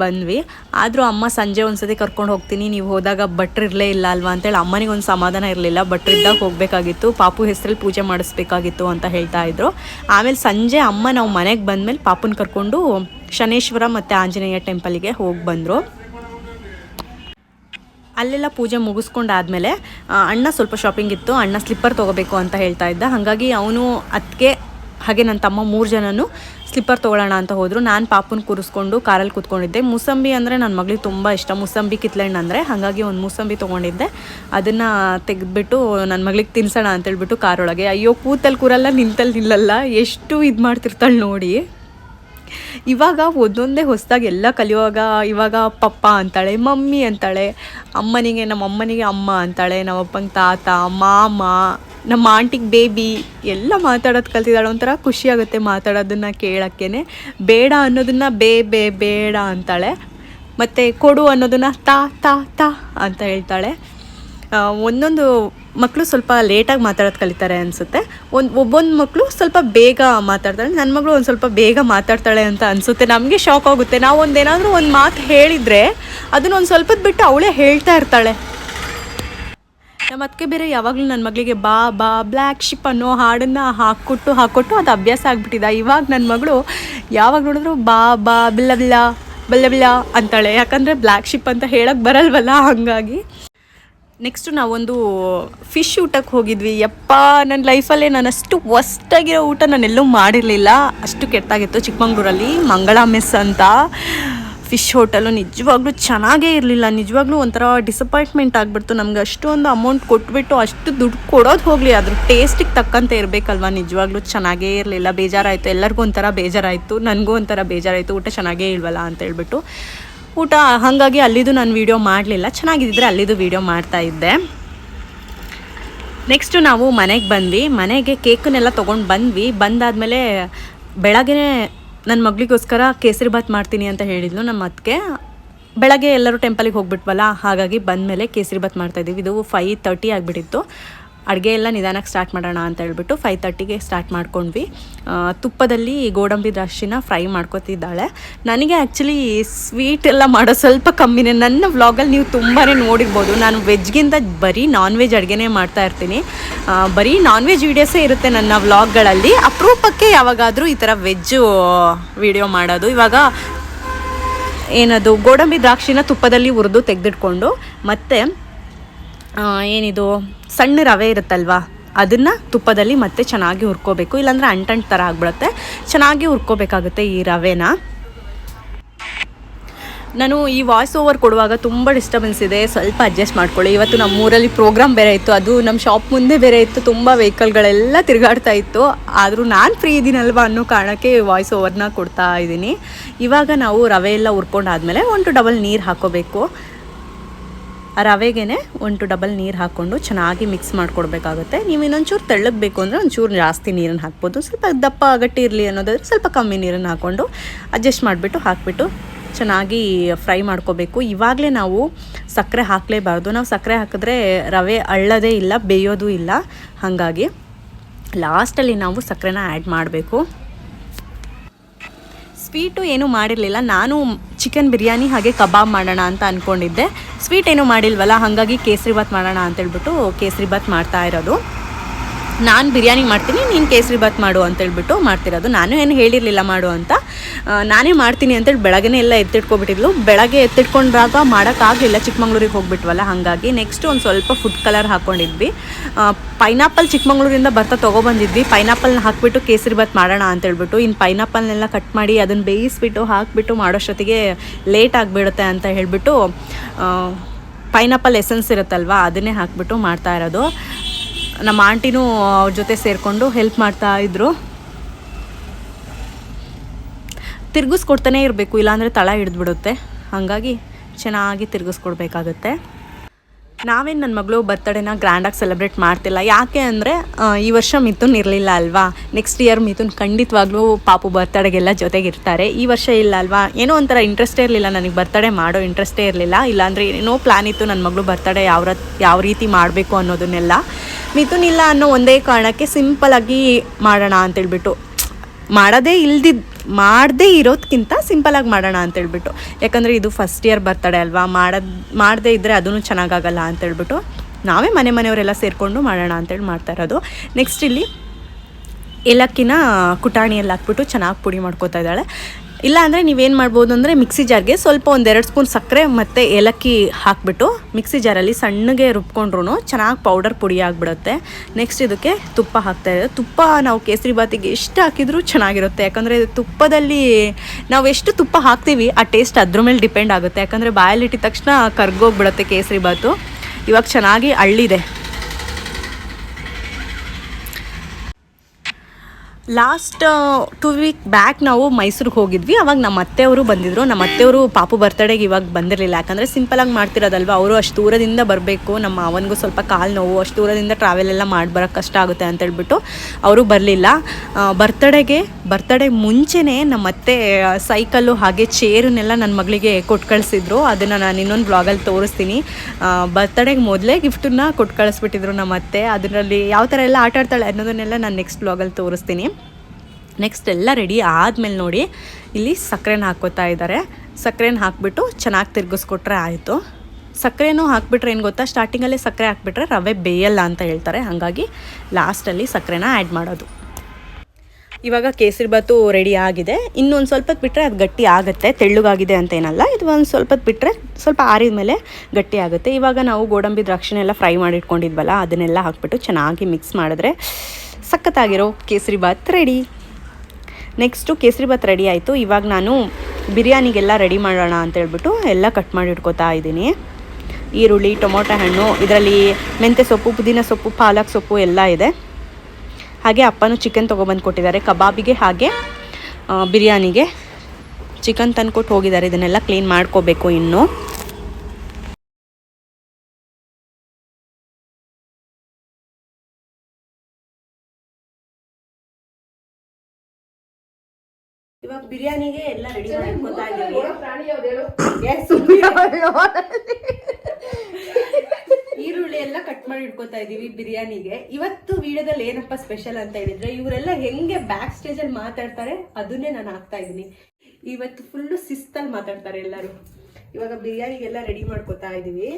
ಬಂದ್ವಿ. ಆದರೂ ಅಮ್ಮ ಸಂಜೆ ಒಂದ್ಸತಿ ಕರ್ಕೊಂಡು ಹೋಗ್ತೀನಿ. ನೀವು ಹೋದಾಗ ಇರಲೇ ಇಲ್ಲ ಅಲ್ವಾ ಅಂತೇಳಿ ಅಮ್ಮನಿಗೆ ಒಂದು ಸಮಾಧಾನ ಇರಲಿಲ್ಲ. ಭಟ್ರಿದ್ದಾಗ ಹೋಗಬೇಕಾಗಿತ್ತು. ಪಾಪು ಹೆಸರಲ್ಲಿ ಪೂಜೆ ಮಾಡಿಸ್ಬೇಕಾಗಿತ್ತು ಅಂತ ಹೇಳ್ತಾ ಇದ್ರು. ಆಮೇಲೆ ಸಂಜೆ ಅಮ್ಮ ನಾವು ಮನೆಗೆ ಬಂದಮೇಲೆ ಪಾಪುನ ಕರ್ಕೊಂಡು ಶನೇಶ್ವರ ಮತ್ತು ಆಂಜನೇಯ ಟೆಂಪಲ್ಗೆ ಹೋಗಿ ಬಂದರು. ಅಲ್ಲೆಲ್ಲ ಪೂಜೆ ಮುಗಿಸ್ಕೊಂಡಾದ್ಮೇಲೆ ಅಣ್ಣ ಸ್ವಲ್ಪ ಶಾಪಿಂಗ್ ಇತ್ತು, ಅಣ್ಣ ಸ್ಲಿಪ್ಪರ್ ತೊಗೋಬೇಕು ಅಂತ ಹೇಳ್ತಾ ಇದ್ದ. ಹಾಗಾಗಿ ಅವನು ಅದಕ್ಕೆ ಹಾಗೆ ನನ್ನ ತಮ್ಮ ಮೂರು ಜನನು ಸ್ಲಿಪ್ಪರ್ ತೊಗೊಳ್ಳೋಣ ಅಂತ ಹೋದರು. ನಾನು ಪಾಪುನ ಕೂರಿಸ್ಕೊಂಡು ಕಾರಲ್ಲಿ ಕೂತ್ಕೊಂಡಿದ್ದೆ. ಮೂಸಂಬಿ ಅಂದರೆ ನನ್ನ ಮಗಳಿಗೆ ತುಂಬ ಇಷ್ಟ. ಮೂಸಂಬಿ ಕಿತ್ಲೆಹಣ್ಣು ಅಂದರೆ, ಹಾಗಾಗಿ ಒಂದು ಮೂಸಂಬಿ ತೊಗೊಂಡಿದ್ದೆ. ಅದನ್ನು ತೆಗೆದ್ಬಿಟ್ಟು ನನ್ನ ಮಗಳಿಗೆ ತಿನ್ಸೋಣ ಅಂತೇಳ್ಬಿಟ್ಟು ಕಾರೊಳಗೆ, ಅಯ್ಯೋ ಕೂತಲ್ಲಿ ಕೂರಲ್ಲ ನಿಂತಲ್ಲಿ ನಿಲ್ಲಲ್ಲ, ಎಷ್ಟು ಇದು ಮಾಡ್ತಿರ್ತಾಳೆ ನೋಡಿ. ಇವಾಗ ಒಂದೊಂದೇ ಹೊಸದಾಗಿ ಎಲ್ಲ ಕಲಿಯುವಾಗ ಇವಾಗ ಪಪ್ಪ ಅಂತಾಳೆ, ಮಮ್ಮಿ ಅಂತಾಳೆ, ಅಮ್ಮನಿಗೆ ನಮ್ಮ ಅಮ್ಮನಿಗೆ ಅಮ್ಮ ಅಂತಾಳೆ, ನಮ್ಮ ಅಪ್ಪಂಗೆ ತಾತ, ಮಾಮ, ನಮ್ಮ ಆಂಟಿಗೆ ಬೇಬಿ ಎಲ್ಲ ಮಾತಾಡೋದು ಕಲ್ತಿದ್ದಾಳೆ. ಒಂಥರ ಖುಷಿ ಆಗುತ್ತೆ ಮಾತಾಡೋದನ್ನ ಕೇಳೋಕ್ಕೇನೆ. ಬೇಡ ಅನ್ನೋದನ್ನು ಬೇ ಬೇ, ಬೇಡ ಅಂತಾಳೆ. ಮತ್ತು ಕೊಡು ಅನ್ನೋದನ್ನು ತಾ ತಾ ತಾ ಅಂತ ಹೇಳ್ತಾಳೆ. ಒಂದೊಂದು ಮಕ್ಕಳು ಸ್ವಲ್ಪ ಲೇಟಾಗಿ ಮಾತಾಡೋದು ಕಲಿತಾರೆ ಅನಿಸುತ್ತೆ. ಒಂದು ಒಬ್ಬೊಂದು ಮಕ್ಕಳು ಸ್ವಲ್ಪ ಬೇಗ ಮಾತಾಡ್ತಾಳೆ ನನ್ನ ಮಗಳು ಒಂದು ಸ್ವಲ್ಪ ಬೇಗ ಮಾತಾಡ್ತಾಳೆ ಅಂತ ಅನಿಸುತ್ತೆ. ನಮಗೆ ಶಾಕ್ ಆಗುತ್ತೆ. ನಾವು ಒಂದೇನಾದರೂ ಒಂದು ಮಾತು ಹೇಳಿದರೆ ಅದನ್ನ ಒಂದು ಸ್ವಲ್ಪದ ಬಿಟ್ಟು ಅವಳೇ ಹೇಳ್ತಾ ಇರ್ತಾಳೆ. ನಮ್ಮ ಅದಕ್ಕೆ ಬೇರೆ ಯಾವಾಗಲೂ ನನ್ನ ಮಗಳಿಗೆ ಬಾ ಬಾ ಬ್ಲ್ಯಾಕ್ ಶಿಪ್ ಅನ್ನೋ ಹಾಡನ್ನು ಹಾಕ್ಕೊಟ್ಟು ಹಾಕ್ಕೊಟ್ಟು ಅದು ಅಭ್ಯಾಸ ಆಗಿಬಿಟ್ಟಿದೆ. ಇವಾಗ ನನ್ನ ಮಗಳು ಯಾವಾಗ ನೋಡಿದ್ರು ಬಾ ಬಾ, ಬಿಲ್ಲ ಬಿಲ್ಲ, ಬಲ್ಲ, ಬಿಲ್ಲ ಅಂತಾಳೆ. ಯಾಕಂದರೆ ಬ್ಲ್ಯಾಕ್ ಶಿಪ್ ಅಂತ ಹೇಳೋಕ್ಕೆ ಬರಲ್ವಲ್ಲ? ಹಾಗಾಗಿ ನೆಕ್ಸ್ಟು ನಾವೊಂದು ಫಿಶ್ ಊಟಕ್ಕೆ ಹೋಗಿದ್ವಿ. ಯಪ್ಪ ನನ್ನ ಲೈಫಲ್ಲೇ ನಾನು ಅಷ್ಟು ಹೊಸ್ಟಾಗಿರೋ ಊಟ ನಾನು ಎಲ್ಲೂ ಮಾಡಿರಲಿಲ್ಲ. ಅಷ್ಟು ಕೆಟ್ಟಾಗಿತ್ತು ಚಿಕ್ಕಮಂಗ್ಳೂರಲ್ಲಿ. ಮಂಗಳ ಮೆಸ್ ಅಂತ ಫಿಶ್ ಹೋಟೆಲು ನಿಜವಾಗ್ಲೂ ಚೆನ್ನಾಗೇ ಇರಲಿಲ್ಲ. ನಿಜವಾಗ್ಲೂ ಒಂಥರ ಡಿಸಪಾಯಿಂಟ್ಮೆಂಟ್ ಆಗಿಬಿಡ್ತು. ನಮ್ಗೆ ಅಷ್ಟೊಂದು ಅಮೌಂಟ್ ಕೊಟ್ಬಿಟ್ಟು ಅಷ್ಟು ದುಡ್ಡು ಕೊಡೋದು ಹೋಗಲಿ. ಅದ್ರ ಟೇಸ್ಟಿಗೆ ತಕ್ಕಂತೆ ಇರಬೇಕಲ್ವ? ನಿಜವಾಗ್ಲೂ ಚೆನ್ನಾಗೇ ಇರಲಿಲ್ಲ. ಬೇಜಾರಾಯಿತು. ಎಲ್ಲರಿಗೂ ಒಂಥರ ಬೇಜಾರಾಯಿತು. ನನಗೂ ಒಂಥರ ಬೇಜಾರಾಯಿತು. ಊಟ ಚೆನ್ನಾಗೇ ಇಲ್ವಲ್ಲ ಅಂತ ಹೇಳ್ಬಿಟ್ಟು. ಊಟ, ಹಾಗಾಗಿ ಅಲ್ಲಿದು ನಾನು ವೀಡಿಯೋ ಮಾಡಲಿಲ್ಲ. ಚೆನ್ನಾಗಿದ್ದರೆ ಅಲ್ಲಿದು ವೀಡಿಯೋ ಮಾಡ್ತಾ ಇದ್ದೆ. ನೆಕ್ಸ್ಟು ನಾವು ಮನೆಗೆ ಬಂದ್ವಿ. ಮನೆಗೆ ಕೇಕನ್ನೆಲ್ಲ ತೊಗೊಂಡು ಬಂದ್ವಿ. ಬಂದಾದಮೇಲೆ ಬೆಳಗ್ಗೆ ನನ್ನ ಮಗಳಿಗೋಸ್ಕರ ಕೇಸರಿ ಬಾತ್ ಮಾಡ್ತೀನಿ ಅಂತ ಹೇಳಿದ್ಲು ನಮ್ಮ ಅತ್ತಿಗೆ. ಬೆಳಗ್ಗೆ ಎಲ್ಲರೂ ಟೆಂಪಲಿಗೆ ಹೋಗ್ಬಿಟ್ವಲ್ಲ, ಹಾಗಾಗಿ ಬಂದಮೇಲೆ ಕೇಸರಿ ಬಾತ್ ಮಾಡ್ತಾಯಿದ್ದೀವಿ ಇದು ಫೈ ತರ್ಟಿ ಆಗಿಬಿಟ್ಟಿತ್ತು. ಅಡುಗೆ ಎಲ್ಲ ನಿಧಾನಕ್ಕೆ ಸ್ಟಾರ್ಟ್ ಮಾಡೋಣ ಅಂತ ಹೇಳ್ಬಿಟ್ಟು ಫೈವ್ ತರ್ಟಿಗೆ ಸ್ಟಾರ್ಟ್ ಮಾಡ್ಕೊಂಡ್ವಿ. ತುಪ್ಪದಲ್ಲಿ ಗೋಡಂಬಿ ದ್ರಾಕ್ಷಿನ ಫ್ರೈ ಮಾಡ್ಕೊತಿದ್ದಾಳೆ. ನನಗೆ ಆ್ಯಕ್ಚುಲಿ ಸ್ವೀಟ್ ಎಲ್ಲ ಮಾಡೋ ಸ್ವಲ್ಪ ಕಮ್ಮಿನೇ. ನನ್ನ ವ್ಲಾಗಲ್ಲಿ ನೀವು ತುಂಬಾ ನೋಡಿರ್ಬೋದು. ನಾನು ವೆಜ್ಗಿಂತ ಬರೀ ನಾನ್ ವೆಜ್ ಅಡುಗೆನೇ ಮಾಡ್ತಾ ಇರ್ತೀನಿ. ಬರೀ ನಾನ್ ವೆಜ್ ವೀಡಿಯೋಸೇ ಇರುತ್ತೆ ನನ್ನ ವ್ಲಾಗ್ಗಳಲ್ಲಿ ಅಪರೂಪಕ್ಕೆ ಯಾವಾಗಾದರೂ ಈ ಥರ ವೆಜ್ಜು ವಿಡಿಯೋ ಮಾಡೋದು. ಇವಾಗ ಏನದು, ಗೋಡಂಬಿ ದ್ರಾಕ್ಷಿನ ತುಪ್ಪದಲ್ಲಿ ಹುರಿದು ತೆಗೆದಿಟ್ಕೊಂಡು ಮತ್ತು ಏನಿದು ಸಣ್ಣ ರವೆ ಇರುತ್ತಲ್ವಾ, ಅದನ್ನು ತುಪ್ಪದಲ್ಲಿ ಮತ್ತೆ ಚೆನ್ನಾಗಿ ಹುರ್ಕೋಬೇಕು. ಇಲ್ಲಾಂದರೆ ಅಂಟಂಟ್ ಥರ ಆಗ್ಬಿಡುತ್ತೆ. ಚೆನ್ನಾಗಿ ಹುರ್ಕೋಬೇಕಾಗುತ್ತೆ ಈ ರವೆನ. ನಾನು ಈ ವಾಯ್ಸ್ ಓವರ್ ಕೊಡುವಾಗ ತುಂಬ ಡಿಸ್ಟರ್ಬೆನ್ಸ್ ಇದೆ. ಸ್ವಲ್ಪ ಅಡ್ಜಸ್ಟ್ ಮಾಡ್ಕೊಳ್ಳಿ. ಇವತ್ತು ನಮ್ಮ ಊರಲ್ಲಿ ಪ್ರೋಗ್ರಾಮ್ ಬೇರೆ ಇತ್ತು. ಅದು ನಮ್ಮ ಶಾಪ್ ಮುಂದೆ ಬೇರೆ ಇತ್ತು. ತುಂಬ ವೆಹಿಕಲ್ಗಳೆಲ್ಲ ತಿರುಗಾಡ್ತಾ ಇತ್ತು. ಆದರೂ ನಾನು ಫ್ರೀ ಇದ್ದೀನಲ್ವ ಅನ್ನೋ ಕಾರಣಕ್ಕೆ ವಾಯ್ಸ್ ಓವರ್ನ ಕೊಡ್ತಾ ಇದ್ದೀನಿ. ಇವಾಗ ನಾವು ರವೆ ಎಲ್ಲ ಹುರ್ಕೊಂಡಾದ್ಮೇಲೆ ಟು ಡಬಲ್ ನೀರು ಹಾಕೋಬೇಕು. ಆ ರವೆಗೆ ಒನ್ ಟು ಡಬಲ್ ನೀರು ಹಾಕ್ಕೊಂಡು ಚೆನ್ನಾಗಿ ಮಿಕ್ಸ್ ಮಾಡಿಕೊಡ್ಬೇಕಾಗುತ್ತೆ. ನೀವು ಇನ್ನೊಂಚೂರು ತೆಳ್ಳಗೆ ಬೇಕು ಅಂದರೆ ಒಂಚೂರು ಜಾಸ್ತಿ ನೀರನ್ನು ಹಾಕ್ಬೋದು. ಸ್ವಲ್ಪ ದಪ್ಪ ಗಟ್ಟಿ ಇರಲಿ ಅನ್ನೋದಾದ್ರೆ ಸ್ವಲ್ಪ ಕಮ್ಮಿ ನೀರನ್ನು ಹಾಕ್ಕೊಂಡು ಅಡ್ಜಸ್ಟ್ ಮಾಡಿಬಿಟ್ಟು ಹಾಕಿಬಿಟ್ಟು ಚೆನ್ನಾಗಿ ಫ್ರೈ ಮಾಡ್ಕೋಬೇಕು. ಇವಾಗಲೇ ನಾವು ಸಕ್ಕರೆ ಹಾಕಲೇಬಾರ್ದು. ನಾವು ಸಕ್ಕರೆ ಹಾಕಿದ್ರೆ ರವೆ ಅಳ್ಳೋದೇ ಇಲ್ಲ, ಬೇಯೋದು ಇಲ್ಲ. ಹಾಗಾಗಿ ಲಾಸ್ಟಲ್ಲಿ ನಾವು ಸಕ್ಕರೆನ ಆ್ಯಡ್ ಮಾಡಬೇಕು. ಸ್ವೀಟು ಏನೂ ಮಾಡಿರಲಿಲ್ಲ. ನಾನು ಚಿಕನ್ ಬಿರಿಯಾನಿ ಹಾಗೆ ಕಬಾಬ್ ಮಾಡೋಣ ಅಂತ ಅಂದ್ಕೊಂಡಿದ್ದೆ ಸ್ವೀಟ್ ಏನೂ ಮಾಡಿಲ್ವಲ್ಲ, ಹಾಗಾಗಿ ಕೇಸರಿ ಬಾತ್ ಮಾಡೋಣ ಅಂತೇಳ್ಬಿಟ್ಟು ಕೇಸರಿ ಬಾತ್ ಮಾಡ್ತಾ ಇರೋದು. ನಾನು ಬಿರಿಯಾನಿ ಮಾಡ್ತೀನಿ, ನೀನು ಕೇಸರಿ ಬಾತ್ ಮಾಡು ಅಂತೇಳ್ಬಿಟ್ಟು ಮಾಡ್ತಿರೋದು. ನಾನು ಏನು ಹೇಳಿರಲಿಲ್ಲ ಮಾಡು ಅಂತ. ನಾನೇ ಮಾಡ್ತೀನಿ ಅಂತೇಳಿ ಬೆಳಗ್ಗೆ ಎಲ್ಲ ಎತ್ತಿಟ್ಕೊಬಿಟ್ಟಿದ್ಲು. ಬೆಳಗ್ಗೆ ಎತ್ತಿಟ್ಕೊಂಡಾಗ ಮಾಡೋಕ್ಕಾಗಲಿಲ್ಲ. ಚಿಕ್ಕಮಂಗ್ಳೂರಿಗೆ ಹೋಗ್ಬಿಟ್ವಲ್ಲ, ಹಾಗಾಗಿ ನೆಕ್ಸ್ಟ್ ಒಂದು ಸ್ವಲ್ಪ ಫುಡ್ ಕಲರ್ ಹಾಕ್ಕೊಂಡಿದ್ವಿ ಪೈನಾಪಲ್ ಚಿಕ್ಕಮಂಗ್ಳೂರಿಂದ ಬರ್ತಾ ತೊಗೊಬಂದಿದ್ವಿ. ಪೈನಾಪಲ್ನ ಹಾಕ್ಬಿಟ್ಟು ಕೇಸರಿ ಬಾತ್ ಮಾಡೋಣ ಅಂತೇಳ್ಬಿಟ್ಟು ಇನ್ನು ಪೈನಾಪಲ್ನೆಲ್ಲ ಕಟ್ ಮಾಡಿ ಅದನ್ನು ಬೇಯಿಸ್ಬಿಟ್ಟು, ಹಾಕ್ಬಿಟ್ಟು ಮಾಡೋಷ್ಟೊತ್ತಿಗೆ ಲೇಟ್ ಆಗಿಬಿಡುತ್ತೆ ಅಂತ ಹೇಳಿಬಿಟ್ಟು ಪೈನಾಪಲ್ ಎಸೆನ್ಸ್ ಇರುತ್ತಲ್ವ, ಅದನ್ನೇ ಹಾಕ್ಬಿಟ್ಟು ಮಾಡ್ತಾ ಇರೋದು. ನಮ್ಮ ಆಂಟಿನೂ ಅವ್ರ ಜೊತೆ ಸೇರಿಕೊಂಡು ಹೆಲ್ಪ್ ಮಾಡ್ತಾ ಇದ್ರು. ತಿರ್ಗಿಸ್ಕೊಡ್ತಾನೆ ಇರಬೇಕು, ಇಲ್ಲಾಂದರೆ ತಳ ಹಿಡಿದ್ಬಿಡುತ್ತೆ. ಹಾಗಾಗಿ ಚೆನ್ನಾಗಿ ತಿರ್ಗಿಸ್ಕೊಡ್ಬೇಕಾಗುತ್ತೆ. ನಾವೇನು ನನ್ನ ಮಗಳು ಬರ್ತಡೇನ ಗ್ರ್ಯಾಂಡಾಗಿ ಸೆಲೆಬ್ರೇಟ್ ಮಾಡ್ತಿಲ್ಲ. ಯಾಕೆ ಅಂದರೆ ಈ ವರ್ಷ ಮಿಥುನ್ ಇರಲಿಲ್ಲ ಅಲ್ವಾ? ನೆಕ್ಸ್ಟ್ ಇಯರ್ ಮಿಥುನ್ ಖಂಡಿತವಾಗ್ಲೂ ಪಾಪು ಬರ್ತಡೆಗೆಲ್ಲ ಜೊತೆಗಿರ್ತಾರೆ. ಈ ವರ್ಷ ಇಲ್ಲ ಅಲ್ವಾ? ಏನೋ ಒಂಥರ ಇಂಟ್ರೆಸ್ಟೇ ಇರಲಿಲ್ಲ ನನಗೆ ಬರ್ತಡೇ ಮಾಡೋ ಇಂಟ್ರೆಸ್ಟೇ ಇರಲಿಲ್ಲ. ಇಲ್ಲಾಂದರೆ ಏನೋ ಪ್ಲ್ಯಾನ್ ಇತ್ತು ನನ್ನ ಮಗಳು ಬರ್ತಡೇ ಯಾವ ಯಾವ ರೀತಿ ಮಾಡಬೇಕು ಅನ್ನೋದನ್ನೆಲ್ಲ. ಮಿಥುನ್ ಇಲ್ಲ ಅನ್ನೋ ಒಂದೇ ಕಾರಣಕ್ಕೆ ಸಿಂಪಲಾಗಿ ಮಾಡೋಣ ಅಂತೇಳ್ಬಿಟ್ಟು. ಮಾಡೋದೇ ಇಲ್ದಿದ್ದು ಮಾಡದೇ ಇರೋದಕ್ಕಿಂತ ಸಿಂಪಲಾಗಿ ಮಾಡೋಣ ಅಂತೇಳ್ಬಿಟ್ಟು ಯಾಕಂದರೆ ಇದು ಫಸ್ಟ್ ಇಯರ್ ಬರ್ತಡೆ ಅಲ್ವಾ? ಮಾಡೋದು, ಮಾಡದೇ ಇದ್ದರೆ ಅದೂ ಚೆನ್ನಾಗಾಗಲ್ಲ ಅಂತೇಳ್ಬಿಟ್ಟು ನಾವೇ ಮನೆ ಮನೆಯವರೆಲ್ಲ ಸೇರಿಕೊಂಡು ಮಾಡೋಣ ಅಂತೇಳಿ ಮಾಡ್ತಾ ಇರೋದು. ನೆಕ್ಸ್ಟ್ ಇಲ್ಲಿ ಏಲಕ್ಕಿನ ಕುಟಾಣಿಯಲ್ಲಿ ಹಾಕ್ಬಿಟ್ಟು ಚೆನ್ನಾಗಿ ಪುಡಿ ಮಾಡ್ಕೋತಾ ಇದ್ದಾಳೆ. ಇಲ್ಲ ಅಂದರೆ ನೀವೇನು ಮಾಡ್ಬೋದು ಅಂದರೆ ಮಿಕ್ಸಿ ಜಾರ್ಗೆ ಸ್ವಲ್ಪ ಒಂದೆರಡು ಸ್ಪೂನ್ ಸಕ್ಕರೆ ಮತ್ತು ಏಲಕ್ಕಿ ಹಾಕ್ಬಿಟ್ಟು ಮಿಕ್ಸಿ ಜಾರಲ್ಲಿ ಸಣ್ಣಗೆ ರುಬ್ಕೊಂಡ್ರು ಚೆನ್ನಾಗಿ ಪೌಡರ್ ಪುಡಿ ಆಗಿಬಿಡುತ್ತೆ. ನೆಕ್ಸ್ಟ್ ಇದಕ್ಕೆ ತುಪ್ಪ ಹಾಕ್ತಾ ಇರೋದು. ತುಪ್ಪ ನಾವು ಕೇಸರಿ ಬಾತಿಗೆ ಎಷ್ಟು ಹಾಕಿದರೂ ಚೆನ್ನಾಗಿರುತ್ತೆ. ಯಾಕಂದರೆ ತುಪ್ಪದಲ್ಲಿ ನಾವು ಎಷ್ಟು ತುಪ್ಪ ಹಾಕ್ತೀವಿ, ಆ ಟೇಸ್ಟ್ ಅದ್ರ ಮೇಲೆ ಡಿಪೆಂಡ್ ಆಗುತ್ತೆ. ಯಾಕಂದರೆ ಬಾಯಲ್ಲಿಟ್ಟಿದ ತಕ್ಷಣ ಕರ್ಗೋಗ್ಬಿಡುತ್ತೆ ಕೇಸರಿ ಬಾತು. ಇವಾಗ ಚೆನ್ನಾಗಿ ಅಳ್ಳಿದೆ. ಲಾಸ್ಟ್ ಟೂ ವೀಕ್ ಬ್ಯಾಕ್ ನಾವು ಮೈಸೂರಿಗೆ ಹೋಗಿದ್ವಿ. ಅವಾಗ ನಮ್ಮ ಅತ್ತೆಯವರು ಬಂದಿದ್ರು. ನಮ್ಮ ಅತ್ತೆಯವರು ಪಾಪು ಬರ್ತಡೆಗೆ ಇವಾಗ ಬಂದಿರಲಿಲ್ಲ. ಯಾಕಂದರೆ ಸಿಂಪಲಾಗಿ ಮಾಡ್ತಿರೋದಲ್ವ? ಅವರು ಅಷ್ಟು ದೂರದಿಂದ ಬರಬೇಕು. ನಮ್ಮ ಅವನಿಗೂ ಸ್ವಲ್ಪ ಕಾಲು ನೋವು, ಅಷ್ಟು ದೂರದಿಂದ ಟ್ರಾವೆಲ್ ಎಲ್ಲ ಮಾಡಿ ಕಷ್ಟ ಆಗುತ್ತೆ ಅಂತ ಹೇಳ್ಬಿಟ್ಟು ಅವರು ಬರಲಿಲ್ಲ. ಬರ್ತಡೇಗೆ ಬರ್ತಡೇ ಮುಂಚೆನೇ ನಮ್ಮ ಅತ್ತೆ ಸೈಕಲ್ಲು ಹಾಗೆ ಚೇರನ್ನೆಲ್ಲ ನನ್ನ ಮಗಳಿಗೆ ಕೊಟ್ಟು ಕಳಿಸಿದ್ರು ಅದನ್ನು ನಾನು ಇನ್ನೊಂದು ಬ್ಲಾಗಲ್ಲಿ ತೋರಿಸ್ತೀನಿ. ಬರ್ತಡೇಗೆ ಮೊದಲೇ ಗಿಫ್ಟನ್ನು ಕೊಟ್ಟು ಕಳಿಸ್ಬಿಟ್ಟಿದ್ರು ನಮ್ಮ ಅತ್ತೆ. ಅದರಲ್ಲಿ ಯಾವ ಥರ ಎಲ್ಲ ಆಟ ಆಡ್ತಾಳೆ ಅನ್ನೋದನ್ನೆಲ್ಲ ನಾನು ನೆಕ್ಸ್ಟ್ ಬ್ಲಾಗಲ್ಲಿ ತೋರಿಸ್ತೀನಿ. ನೆಕ್ಸ್ಟ್ ಎಲ್ಲ ರೆಡಿ ಆದಮೇಲೆ ನೋಡಿ ಇಲ್ಲಿ ಸಕ್ಕರೆನ ಹಾಕ್ಕೋತಾ ಇದ್ದಾರೆ ಸಕ್ಕರೆನ ಹಾಕ್ಬಿಟ್ಟು ಚೆನ್ನಾಗಿ ತಿರ್ಗಿಸ್ಕೊಟ್ರೆ ಆಯಿತು. ಸಕ್ಕರೆನೂ ಹಾಕ್ಬಿಟ್ರೆ ಏನು ಗೊತ್ತಾ? ಸ್ಟಾರ್ಟಿಂಗಲ್ಲೇ ಸಕ್ಕರೆ ಹಾಕ್ಬಿಟ್ರೆ ರವೆ ಬೇಯಲ್ಲ ಅಂತ ಹೇಳ್ತಾರೆ. ಹಾಗಾಗಿ ಲಾಸ್ಟಲ್ಲಿ ಸಕ್ಕರೆನ ಆ್ಯಡ್ ಮಾಡೋದು. ಇವಾಗ ಕೇಸರಿ ಬಾತು ರೆಡಿ ಆಗಿದೆ. ಇನ್ನೊಂದು ಸ್ವಲ್ಪ ಬಿಟ್ಟರೆ ಅದು ಗಟ್ಟಿ ಆಗುತ್ತೆ. ತೆಳ್ಳುಗಾಗಿದೆ ಅಂತ ಏನಲ್ಲ. ಇದು ಒಂದು ಸ್ವಲ್ಪ ಬಿಟ್ಟರೆ ಸ್ವಲ್ಪ ಆರಿದ ಮೇಲೆ ಗಟ್ಟಿ ಆಗುತ್ತೆ. ಇವಾಗ ನಾವು ಗೋಡಂಬಿ ದ್ರಾಕ್ಷಿನೆಲ್ಲ ಫ್ರೈ ಮಾಡಿ ಇಟ್ಕೊಂಡಿದ್ವಲ್ಲ ಅದನ್ನೆಲ್ಲ ಹಾಕ್ಬಿಟ್ಟು ಚೆನ್ನಾಗಿ ಮಿಕ್ಸ್ ಮಾಡಿದ್ರೆ ಸಖತ್ತಾಗಿರೋ kesari bath ready next kesari bath ready ಆಯಿತು. ಇವಾಗ ನಾನು ಬಿರಿಯಾನಿಗೆಲ್ಲ ರೆಡಿ ಮಾಡೋಣ ಅಂತ ಹೇಳ್ಬಿಟ್ಟು ಎಲ್ಲ ಕಟ್ ಮಾಡಿ ಇಟ್ಕೋತಾ ಇದ್ದೀನಿ. ಈರುಳ್ಳಿ, ಟೊಮೊಟೊ ಹಣ್ಣು, ಇದರಲ್ಲಿ ಮೆಂತ್ಯ ಸೊಪ್ಪು, ಪುದೀನ ಸೊಪ್ಪು, ಪಾಲಕ್ ಸೊಪ್ಪು ಎಲ್ಲ ಇದೆ. ಹಾಗೆ ಅಪ್ಪನೂ ಚಿಕನ್ ತೊಗೊಬಂದು ಕೊಟ್ಟಿದ್ದಾರೆ. ಕಬಾಬಿಗೆ ಹಾಗೆ ಬಿರಿಯಾನಿಗೆ. ಚಿಕನ್ ತಂದ್ಕೊಟ್ಟು ಹೋಗಿದ್ದಾರೆ. ಇದನ್ನೆಲ್ಲ ಕ್ಲೀನ್ ಮಾಡ್ಕೋಬೇಕು ಇನ್ನು. ಬಿರಿಯಾನಿಗೆ ಎಲ್ಲ ರೆಡಿ ಮಾಡ್ಕೊತಾ ಈರುಳ್ಳಿ ಎಲ್ಲ ಕಟ್ ಮಾಡಿ ಇಟ್ಕೋತಾ ಇದೀವಿ ಬಿರಿಯಾನಿಗೆ. ಇವತ್ತು ವಿಡಿಯೋದಲ್ಲಿ ಏನಪ್ಪ ಸ್ಪೆಷಲ್ ಅಂತ ಹೇಳಿದ್ರೆ ಇವರೆಲ್ಲ ಹೆಂಗೆ ಬ್ಯಾಕ್ ಸ್ಟೇಜ್ ಅಲ್ಲಿ ಮಾತಾಡ್ತಾರೆ ಅದನ್ನೇ ನಾನು ಹಾಕ್ತಾ ಇದೀನಿ ಇವತ್ತು ಫುಲ್ಲು ಶಿಸ್ತಲ್ಲಿ ಮಾತಾಡ್ತಾರೆ ಎಲ್ಲರೂ. ಇವಾಗ ಬಿರಿಯಾನಿಗೆಲ್ಲ ರೆಡಿ ಮಾಡ್ಕೋತಾ ಇದೀವಿ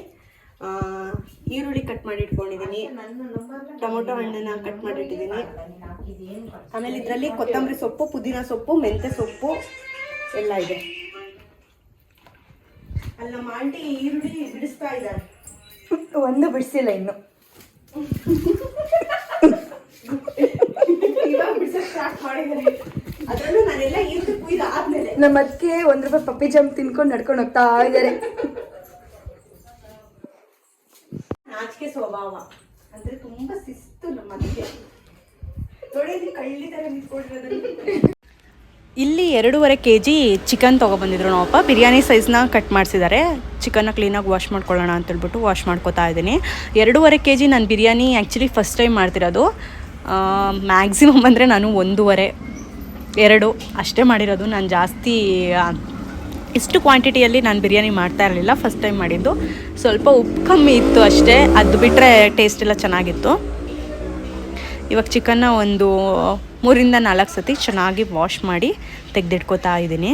ಈರುಳ್ಳಿ ಕಟ್ ಮಾಡಿ ಇಟ್ಕೊಂಡಿದ್ದೀನಿ ಟೊಮೊಟೊ ಹಣ್ಣನ್ನ ಕಟ್ ಮಾಡಿ ಇಟ್ಟಿದ್ದೀನಿ ಆಮೇಲೆ ಇದರಲ್ಲಿ ಕೊತ್ತಂಬರಿ ಸೊಪ್ಪು ಪುದೀನ ಸೊಪ್ಪು ಮೆಂತ್ಯ ಸೊಪ್ಪು ಎಲ್ಲ ಇದೆ. ಅಲ್ಲಿ ನಮ್ಮ ಆಂಟಿ ಈರುಳ್ಳಿ ಬಿಡಿಸ್ತಾ ಇದ್ದಾರೆ. ಒಂದು ಬಿಡಿಸಿಲ್ಲ ಇನ್ನು. ಇವಾಗ ಬಿಡ್ಸಕ್ ಸ್ಟಾರ್ಟ್ ಮಾಡಿದ್ದಾರೆ. ಅದರಲ್ಲೂ ನಾನೆಲ್ಲ ಈರುಳ್ಳಿ ಕುಯ್ದು ಆದ್ಮೇಲೆ. ನಮ್ಮ ಅದಕ್ಕೆ ಒಂದ್ ರೂಪಾಯಿ ಪಪ್ಪಿ ಜಾಮ್ ತಿನ್ಕೊಂಡು ನಡ್ಕೊಂಡು ಹೋಗ್ತಾ ಇದಾರೆ ನಾಚಿಕೆ ಸ್ವಭಾವ. ಅಂದ್ರೆ ತುಂಬಾ ಶಿಸ್ತು ನಮ್ಮ ಮನೆಗೆ ಇಲ್ಲಿ ತರ ಇಲ್ಲಿ ಎರಡೂವರೆ ಕೆ ಜಿ ಚಿಕನ್ ತೊಗೊಬಂದಿದ್ರು ನಮ್ಮಪ್ಪ ಬಿರಿಯಾನಿ ಸೈಜ್ನ ಕಟ್ ಮಾಡಿಸಿದ್ದಾರೆ. ಚಿಕನ್ನ ಕ್ಲೀನಾಗಿ ವಾಶ್ ಮಾಡ್ಕೊಳ್ಳೋಣ ಅಂತೇಳ್ಬಿಟ್ಟು ವಾಶ್ ಮಾಡ್ಕೊತಾ ಇದ್ದೀನಿ. ಎರಡೂವರೆ ಕೆ ಜಿ ನಾನು ಬಿರಿಯಾನಿ ಆ್ಯಕ್ಚುಲಿ ಫಸ್ಟ್ ಟೈಮ್ ಮಾಡ್ತಿರೋದು. ಮ್ಯಾಕ್ಸಿಮಮ್ ಅಂದರೆ ನಾನು ಒಂದೂವರೆ, ಎರಡು. ಅಷ್ಟೇ ಮಾಡಿರೋದು. ನಾನು ಜಾಸ್ತಿ ಇಷ್ಟು ಕ್ವಾಂಟಿಟಿಯಲ್ಲಿ ನಾನು ಬಿರಿಯಾನಿ ಮಾಡ್ತಾ ಇರಲಿಲ್ಲ ಫಸ್ಟ್ ಟೈಮ್ ಮಾಡಿದ್ದು. ಸ್ವಲ್ಪ ಉಪ್ಪು ಕಮ್ಮಿ ಇತ್ತು ಅಷ್ಟೇ, ಅದು ಬಿಟ್ಟರೆ ಟೇಸ್ಟ್ ಎಲ್ಲ ಚೆನ್ನಾಗಿತ್ತು. ಇವಾಗ ಚಿಕನ್ನ ಒಂದು ಮೂರಿಂದ ನಾಲ್ಕು ಸತಿ ಚೆನ್ನಾಗಿ ವಾಶ್ ಮಾಡಿ ತೆಗೆದಿಟ್ಕೋತಾ ಇದ್ದೀನಿ.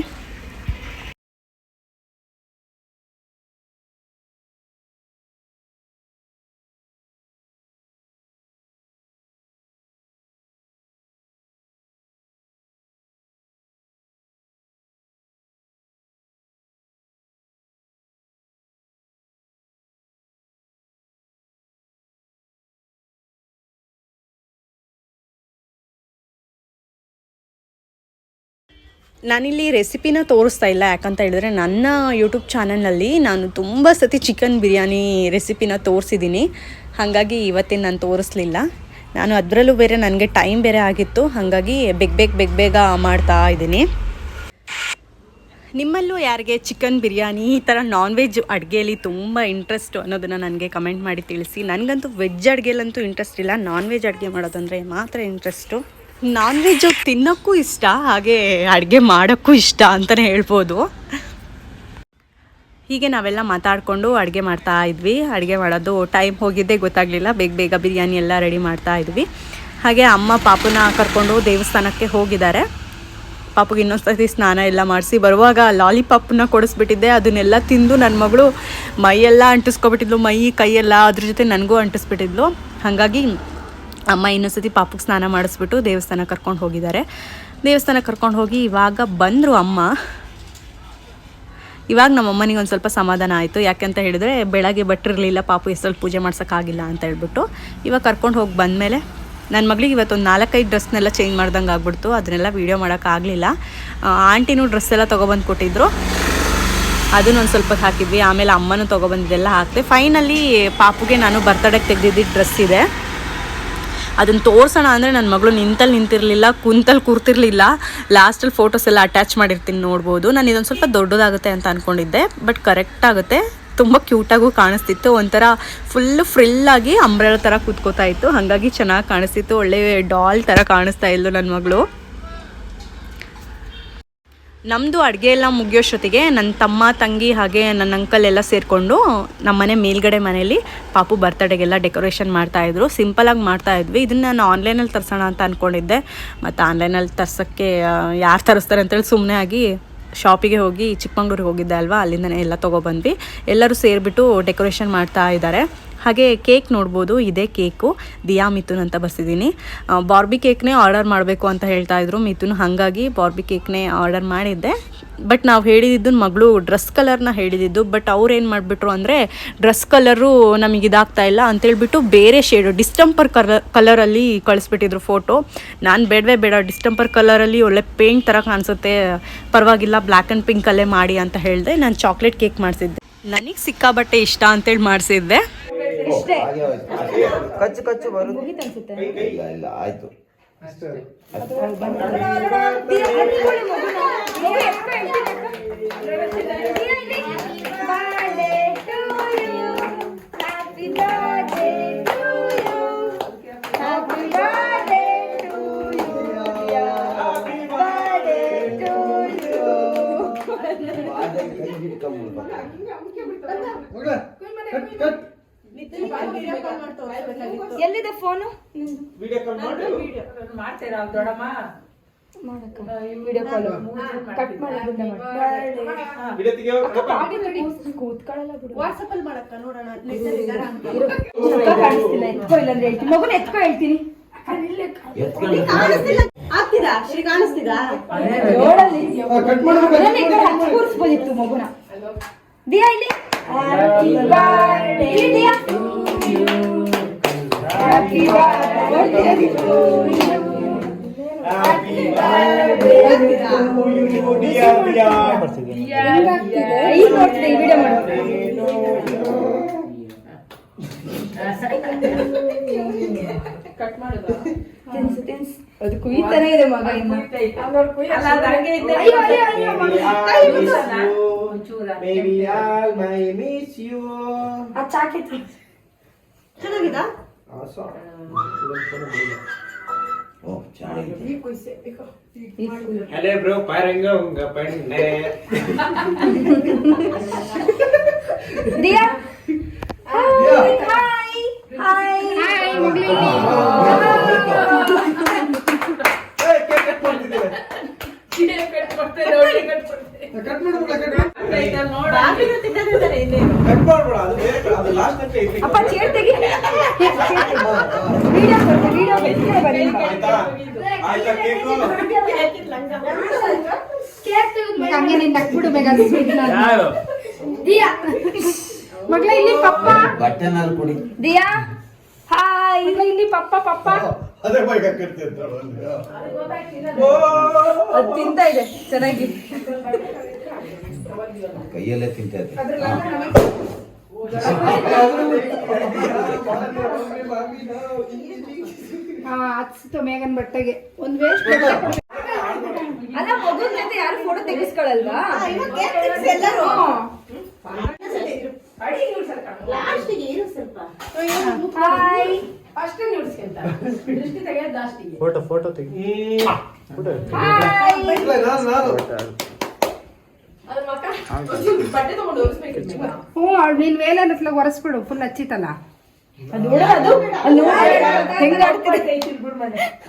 ನಾನಿಲ್ಲಿ ರೆಸಿಪಿನ ತೋರಿಸ್ತಾ ಇಲ್ಲ ಯಾಕಂತ ಹೇಳಿದ್ರೆ ನನ್ನ ಯೂಟ್ಯೂಬ್ ಚಾನಲ್ನಲ್ಲಿ ನಾನು ತುಂಬ ಸತಿ ಚಿಕನ್ ಬಿರಿಯಾನಿ ರೆಸಿಪಿನ ತೋರಿಸಿದ್ದೀನಿ. ಹಾಗಾಗಿ ಇವತ್ತೇನು ನಾನು ತೋರಿಸ್ಲಿಲ್ಲ. ನಾನು ಅದರಲ್ಲೂ ಬೇರೆ, ನನಗೆ ಟೈಮ್ ಬೇರೆ ಆಗಿತ್ತು. ಹಾಗಾಗಿ ಬೇಗ ಬೇಗ ಬೇಗ ಬೇಗ ಮಾಡ್ತಾ ಇದ್ದೀನಿ. ನಿಮ್ಮಲ್ಲೂ ಯಾರಿಗೆ ಚಿಕನ್ ಬಿರಿಯಾನಿ ಈ ಥರ ನಾನ್ ವೆಜ್ ಅಡುಗೆಯಲ್ಲಿ ತುಂಬ ಇಂಟ್ರೆಸ್ಟ್ ಅನ್ನೋದನ್ನು ನನಗೆ ಕಮೆಂಟ್ ಮಾಡಿ ತಿಳಿಸಿ. ನನಗಂತೂ ವೆಜ್ ಅಡುಗೆಲಂತೂ ಇಂಟ್ರೆಸ್ಟ್ ಇಲ್ಲ. ನಾನ್ ವೆಜ್ ಅಡುಗೆ ಮಾಡೋದಂದರೆ ಮಾತ್ರ ಇಂಟ್ರೆಸ್ಟು ನಾನ್ ವೆಜ್ ತಿನ್ನೋಕ್ಕೂ ಇಷ್ಟ, ಹಾಗೆ ಅಡುಗೆ ಮಾಡೋಕ್ಕೂ ಇಷ್ಟ ಅಂತಲೇ ಹೇಳ್ಬೋದು. ಹೀಗೆ ನಾವೆಲ್ಲ ಮಾತಾಡಿಕೊಂಡು ಅಡುಗೆ ಮಾಡ್ತಾ ಇದ್ವಿ. ಅಡುಗೆ ಮಾಡೋದು ಟೈಮ್ ಹೋಗಿದ್ದೇ ಗೊತ್ತಾಗಲಿಲ್ಲ. ಬೇಗ ಬೇಗ ಬಿರಿಯಾನಿ ಎಲ್ಲ ರೆಡಿ ಮಾಡ್ತಾ ಇದ್ವಿ. ಹಾಗೆ ಅಮ್ಮ ಪಾಪುನ ಕರ್ಕೊಂಡು ದೇವಸ್ಥಾನಕ್ಕೆ ಹೋಗಿದ್ದಾರೆ. ಪಾಪುಗೆ ಇನ್ನೊಂದ್ಸತಿ ಸ್ನಾನ ಎಲ್ಲ ಮಾಡಿಸಿ ಬರುವಾಗ ಲಾಲಿಪಾಪನ್ನ ಕೊಡಿಸ್ಬಿಟ್ಟಿದ್ದೆ. ಅದನ್ನೆಲ್ಲ ತಿಂದು ನನ್ನ ಮಗಳು ಮೈಯೆಲ್ಲ ಅಂಟಿಸ್ಕೊಬಿಟ್ಟಿದ್ಲು. ಮೈ, ಕೈಯೆಲ್ಲ ಅದ್ರ ಜೊತೆ ನನಗೂ ಅಂಟಿಸ್ಬಿಟ್ಟಿದ್ಲು. ಹಾಗಾಗಿ ಅಮ್ಮ ಇನ್ನೊಂದ್ಸತಿ ಪಾಪಕ್ಕೆ ಸ್ನಾನ ಮಾಡಿಸ್ಬಿಟ್ಟು ದೇವಸ್ಥಾನ ಕರ್ಕೊಂಡು ಹೋಗಿದ್ದಾರೆ. ದೇವಸ್ಥಾನ ಕರ್ಕೊಂಡು ಹೋಗಿ ಇವಾಗ ಬಂದರು ಅಮ್ಮ. ಇವಾಗ ನಮ್ಮ ಅಮ್ಮನಿಗೆ ಒಂದು ಸ್ವಲ್ಪ ಸಮಾಧಾನ ಆಯಿತು. ಯಾಕೆಂತ ಹೇಳಿದ್ರೆ ಬೆಳಗ್ಗೆ ಬಟ್ಟಿರಲಿಲ್ಲ, ಪಾಪು ಎಷ್ಟು ಪೂಜೆ ಮಾಡ್ಸೋಕ್ಕಾಗಿಲ್ಲ ಅಂತ ಹೇಳ್ಬಿಟ್ಟು. ಇವಾಗ ಕರ್ಕೊಂಡು ಹೋಗಿ ಬಂದಮೇಲೆ ನನ್ನ ಮಗಳಿಗೆ ಇವತ್ತೊಂದು ನಾಲ್ಕೈದು ಡ್ರೆಸ್ನೆಲ್ಲ ಚೇಂಜ್ ಮಾಡ್ದಂಗೆ ಆಗ್ಬಿಡ್ತು. ಅದನ್ನೆಲ್ಲ ವೀಡಿಯೋ ಮಾಡೋಕ್ಕಾಗಲಿಲ್ಲ ಆಂಟಿನೂ ಡ್ರೆಸ್ ಎಲ್ಲ ತೊಗೊಬಂದು ಕೊಟ್ಟಿದ್ರು. ಅದನ್ನೊಂದು ಸ್ವಲ್ಪ ಹಾಕಿದ್ವಿ. ಆಮೇಲೆ ಅಮ್ಮನೂ ತೊಗೊಬಂದಿದ್ದೆಲ್ಲ ಹಾಕ್ತೆ ಫೈನಲಿ ಪಾಪುಗೆ ನಾನು ಬರ್ತಡೇಗೆ ತೆಗೆದಿದ್ದ ಡ್ರೆಸ್ ಇದೆ. ಅದನ್ನು ತೋರ್ಸೋಣ ಅಂದರೆ ನನ್ನ ಮಗಳು ನಿಂತಲ್ಲಿ ನಿಂತಿರಲಿಲ್ಲ ಕುಂತಲ್ಲಿ ಕೂರ್ತಿರ್ಲಿಲ್ಲ. ಲಾಸ್ಟಲ್ಲಿ ಫೋಟೋಸ್ ಎಲ್ಲ ಅಟ್ಯಾಚ್ ಮಾಡಿರ್ತೀನಿ ನೋಡ್ಬೋದು. ನಾನು ಇದೊಂದು ಸ್ವಲ್ಪ ದೊಡ್ಡದಾಗುತ್ತೆ ಅಂತ ಅಂದ್ಕೊಂಡಿದ್ದೆ ಬಟ್ ಕರೆಕ್ಟ್ ಆಗುತ್ತೆ. ತುಂಬ ಕ್ಯೂಟಾಗೂ ಕಾಣಿಸ್ತಿತ್ತು. ಒಂಥರ ಫುಲ್ ಫ್ರಿಲ್ಲಾಗಿ ಅಂಬ್ರೆಲ ಥರ ಕೂತ್ಕೋತಾ ಇತ್ತು. ಹಾಗಾಗಿ ಚೆನ್ನಾಗಿ ಕಾಣಿಸ್ತಿತ್ತು. ಒಳ್ಳೆ ಡಾಲ್ ಥರ ಕಾಣಿಸ್ತಾ ಇದ್ಲು ನನ್ನ ಮಗಳು. ನಮ್ಮದು ಅಡುಗೆ ಎಲ್ಲ ಮುಗಿಯೋಷ್ಟೊತ್ತಿಗೆ ನನ್ನ ತಮ್ಮ, ತಂಗಿ ಹಾಗೆ ನನ್ನ ಅಂಕಲ್ ಎಲ್ಲ ಸೇರಿಕೊಂಡು ನಮ್ಮನೆ ಮೇಲ್ಗಡೆ ಮನೇಲಿ ಪಾಪು ಬರ್ತಡೆಗೆಲ್ಲ ಡೆಕೋರೇಷನ್ ಮಾಡ್ತಾಯಿದ್ರು ಸಿಂಪಲಾಗಿ ಮಾಡ್ತಾಯಿದ್ವಿ ಇದನ್ನು ನಾನು ಆನ್ಲೈನಲ್ಲಿ ತರಿಸೋಣ ಅಂತ ಅಂದ್ಕೊಂಡಿದ್ದೆ ಮತ್ತು ಆನ್ಲೈನಲ್ಲಿ ತರ್ಸೋಕ್ಕೆ ಯಾರು ತರಿಸ್ತಾರೆ ಅಂತೇಳಿ ಸುಮ್ಮನೆ ಆಗಿ ಶಾಪಿಗೆ ಹೋಗಿ ಚಿಕ್ಕಮಂಗ್ಳೂರಿಗೆ ಹೋಗಿದ್ದೆ ಅಲ್ವಾ? ಅಲ್ಲಿಂದನೇ ಎಲ್ಲ ತೊಗೊಬಂದ್ವಿ ಎಲ್ಲರೂ ಸೇರಿಬಿಟ್ಟು ಡೆಕೋರೇಷನ್ ಮಾಡ್ತಾ ಇದ್ದಾರೆ. ಹಾಗೆ ಕೇಕ್ ನೋಡ್ಬೋದು, ಇದೇ ಕೇಕು. ದಿಯಾ ಮಿಥುನ್ ಅಂತ ಬರ್ಸಿದ್ದೀನಿ. ಬಾರ್ಬಿ ಕೇಕ್ನೇ ಆರ್ಡರ್ ಮಾಡಬೇಕು ಅಂತ ಹೇಳ್ತಾ ಇದ್ರು. ಮಿಥುನ್ ಹಾಗಾಗಿ ಬಾರ್ಬಿ ಕೇಕ್ನೇ ಆರ್ಡರ್ ಮಾಡಿದ್ದೆ. ಬಟ್ ನಾವು ಹೇಳಿದ್ದು ಮಗಳು ಡ್ರೆಸ್ ಕಲರ್ನ ಹೇಳಿದಿದ್ದು ಬಟ್ ಅವ್ರು ಏನು ಮಾಡಿಬಿಟ್ರು ಅಂದರೆ, ಡ್ರೆಸ್ ಕಲರು ನಮಗೆ ಇದಾಗ್ತಾ ಇಲ್ಲ ಅಂತೇಳ್ಬಿಟ್ಟು ಬೇರೆ ಶೇಡು, ಡಿಸ್ಟಂಪರ್ ಕಲರ್ ಕಲರಲ್ಲಿ ಕಳಿಸ್ಬಿಟ್ಟಿದ್ರು ಫೋಟೋ. ನಾನು ಬೇಡವೇ ಬೇಡ, ಡಿಸ್ಟಂಪರ್ ಕಲರಲ್ಲಿ ಒಳ್ಳೆ ಪೇಂಟ್ ಥರ ಕಾಣಿಸುತ್ತೆ. ಪರವಾಗಿಲ್ಲ ಬ್ಲ್ಯಾಕ್ ಆ್ಯಂಡ್ ಪಿಂಕಲ್ಲೇ ಮಾಡಿ ಅಂತ ಹೇಳಿದೆ. ನಾನು ಚಾಕ್ಲೇಟ್ ಕೇಕ್ ಮಾಡಿಸಿದ್ದೆ. ನನಗೆ ಸಿಕ್ಕಾಬಟ್ಟೆ ಇಷ್ಟ ಅಂತೇಳಿ ಮಾಡಿಸಿದ್ದೆ. ಕಚ್ಚು ಕಚ್ಚು ಬರುದು ಇಲ್ಲ ಇಲ್ಲ ಆಯ್ತು ಕೈ ಹಿಡ್ಕೊಂಬಿಡ್ಬೇಕು ಎಲ್ಲಿದೆ ಫೋನು ವಿಡಿಯೋ ಕಾಲ್ ಕಟ್ ಮಾಡಿ. ಗುಂಡೆ ಮಾಡಿ. ಕೂತ್ಕೊಳ್ಳಲ್ಲ ಬಿಡು. ಇರು. ಮುಖ ಕಾಣಿಸ್ತಿಲ್ಲ. ಎತ್ಕೋ ಇಲ್ಲಂದ್ರೆ ಹೇಳ್ತೀನಿ. ಮಗುನ ಎತ್ಕೋ ಹೇಳ್ತೀನಿ. ಕೂರಿಸ್ಬೋದಿತ್ತು ಮಗುನ. ದಿಯಾ ಇಲ್ಲಿ? ಇಲ್ಲಿ Diya Happy birthday to you. ಹೆಂಗಾಗ್ತಿದೆ? ಈಗ ನೋಡ್ತಿದ್ದೆ ಈ ವಿಡಿಯೋ ಮಾಡು ತಿನ್ಸು, ತಿನ್ಸು. ಅದು ಕುಯ್ತಾನೆ ಇದೆ ಮಗ ಇನ್ನು ಅಯ್ಯೋ, ಅಯ್ಯೋ, ಅಯ್ಯೋ, ಮಗ. ಕೈ ಬಿಡು. Baby, I'll my miss you. ಆ ಚಾಕೆಟ್ Awesome. Oh, ಚೆನ್ನಾಗಿದೆ. Halo bro, parang nggak pendek. Diya hi hi hi ಮಗಳು Cut ಮಾಡ್ಬೇಡ, ಅದು ಬೇರೆ ಅದು ಅಂತ ಐತಿ. ಅಪ್ಪ ಚೇರ್ ತೆಗಿ. ವಿಡಿಯೋ ಬರ್ತೆ ವಿಡಿಯೋ ಬನ್ನಿ. ಆಯ್ತಾ? ಆಯ್ತಾ ಕೇಕು? ಹಂಗೆ ನಿನ್. ನಕ್ಬಿಡು ಬೇಗ ದಿಯಾ. ಮಗಳ ಇಲ್ಲಿ ಪಪ್ಪ. ಬಟ್ಟೆ ಕೊಡಿ. ದಿಯಾ. ಇಲ್ಲ ಇಲ್ಲಿ ಪಪ್ಪ ಪಪ್ಪ. ಅದೇ ಬೈಕ್! ಅದು ತಿಂತ ಇದೆ ಚೆನ್ನಾಗಿ ಕೈಯಲ್ಲೇ ತಿಂತೈತೆ ಹಚ್ತು ಮೇಘನ್ ಬಟ್ಟೆಗೆ. ಒಂದ್ ವೇಸ್ಟ್ ಅಲ್ಲ ಮಗುನ್ ಜೊತೆ ಯಾರು ಫೋಟೋ ತೆಗಿಸ್ಕೊಳಲ್ವಾ? ಹಾಯ್ Foto foto ತೆಗಿ. ಹಾಯ್ ಇಲ್ಲ, ನಾನು ನಾನು ಹ್ಞೂ ಅವ್ಳು ನೀನು ವೇಲೆ ಹತ್ಲ ಒರೆಸ್ಬಿಡು ಫುಲ್ ಹಚ್ಚಿತಲ್ಲ.